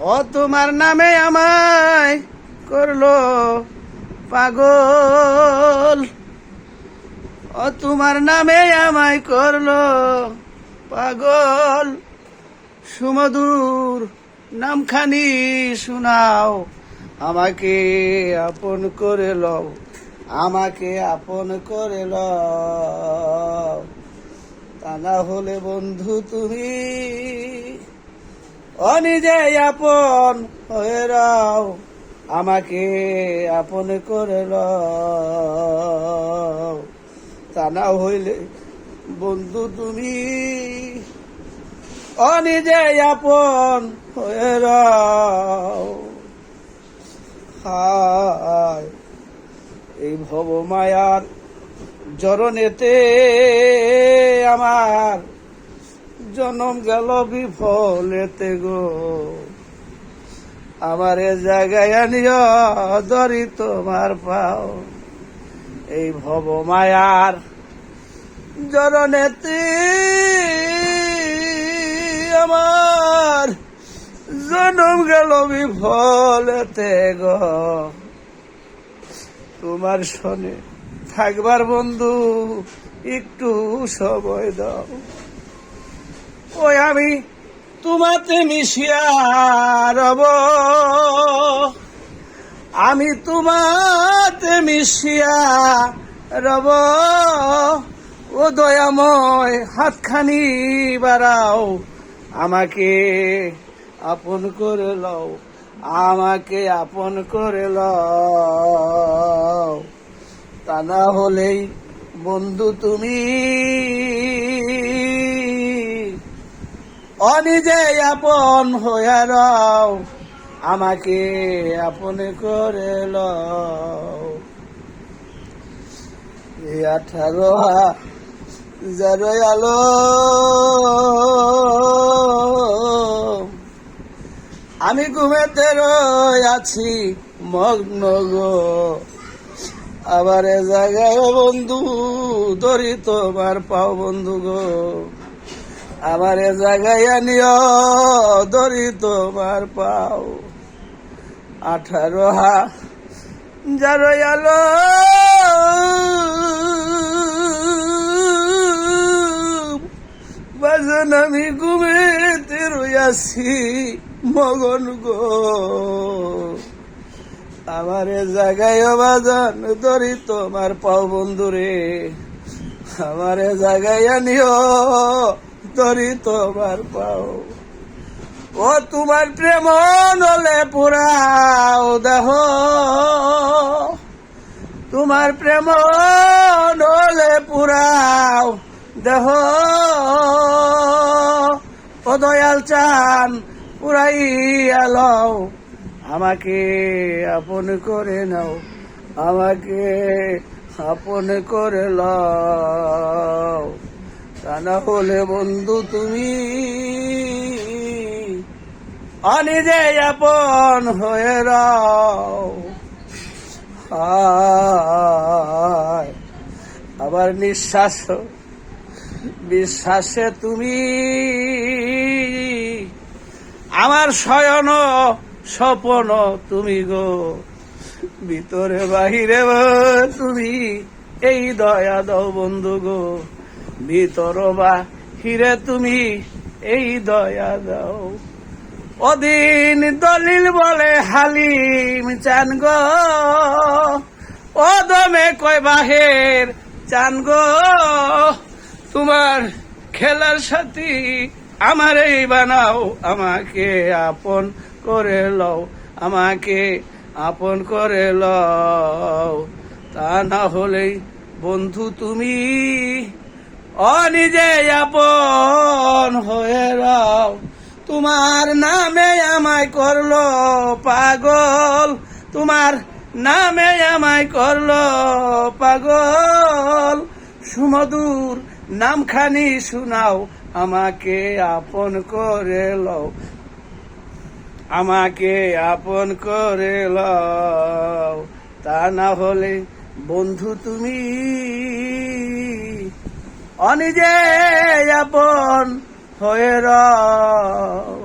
ও তোমার নামে আমায় করল পাগল। ও তোমার নামে আমায় করল পাগল। সুমধুর নামখানি শোনাও, আমাকে আপন করে লও, আমাকে আপন করে লও। তা না হলে বন্ধু তুমি অনিজে আপন হয়ে রাও, আমাকে আপন করে তা না হইলে বন্ধু তুমি অনিজে আপন হয়ে রাও। হায়, এই ভব মায়ার জরনেতে আমার জনম গেল বিফলেতে গো। আমার এ জায়গায় আনিও দরি তোমার পাও। এই ভব মায়ার জরনেতে আমার জনম গেল বিফলেতে গো। তোমার শোনে থাকবার বন্ধু একটু সময় দাও। ওই আমি? তোমাতে মিশিয়া আমি তোমাতে মিশিয়া রব। ও দয়াময়, হাতখানি বাড়াও। আমাকে আপন করে লও। আমাকে আপন করে লও। তা না হলেই বন্ধু তুমি। অনিজে আপন হয়ে রাও, আমাকে আপন করে লও। এই আঠারো হাজার আলো। আমি ঘুমেতে আছি মগ্ন গো। আবার এ জায়গায় বন্ধু ধরি তোমার পাও বন্ধু গো। আমার এ জায়গায় আনিও ধরি তোমার পাও। আঠারো হা, যারো আলো। বাজন আমি ঘুমেতে রইয়াছি, মগন গো। আমারে জায়গায় বাজান ধরি তোমার পাও বন্ধুরে। আমারে এ জায়গায় ধরি তোমার পাও। ও, তোমার প্রেম নলে পুরাও দেহ। তোমার প্রেম নলে পুরাও দেহ। ও, দয়াল চান পুরাই আলও আমাকে আপন করে নাও। আমাকে আপন করে লও। তা না হলে বন্ধু তুমি অনিজে আপন হয়ে রাও। আবার নিঃশ্বাস, বিশ্বাসে তুমি আমার শয়ন, স্বপন তুমি গো। ভিতরে বাহিরে তুমি এই দয়া দাও বন্ধু গো। ভিতর বাহিরে তুমি এই দয়া দাও। অদিন দলিল বলে হালিম চান গো। ও দমে কয় বাহের চান গো। তোমার খেলার সাথী আমার এই বানাও, আমাকে আপন করে লও, আমাকে আপন করে লও। তা না হলেই বন্ধু তুমি অনিজে আপন হয়ে রাও। তোমার নামে আমায় করল পাগল। তোমার নামে আমায় করল পাগল। সুমধুর নামখানি শুনাও, আমাকে আপন করে লও। আমাকে আপন করে লও। তা না হলে বন্ধু তুমি অনিজে আপন হয়ে রও।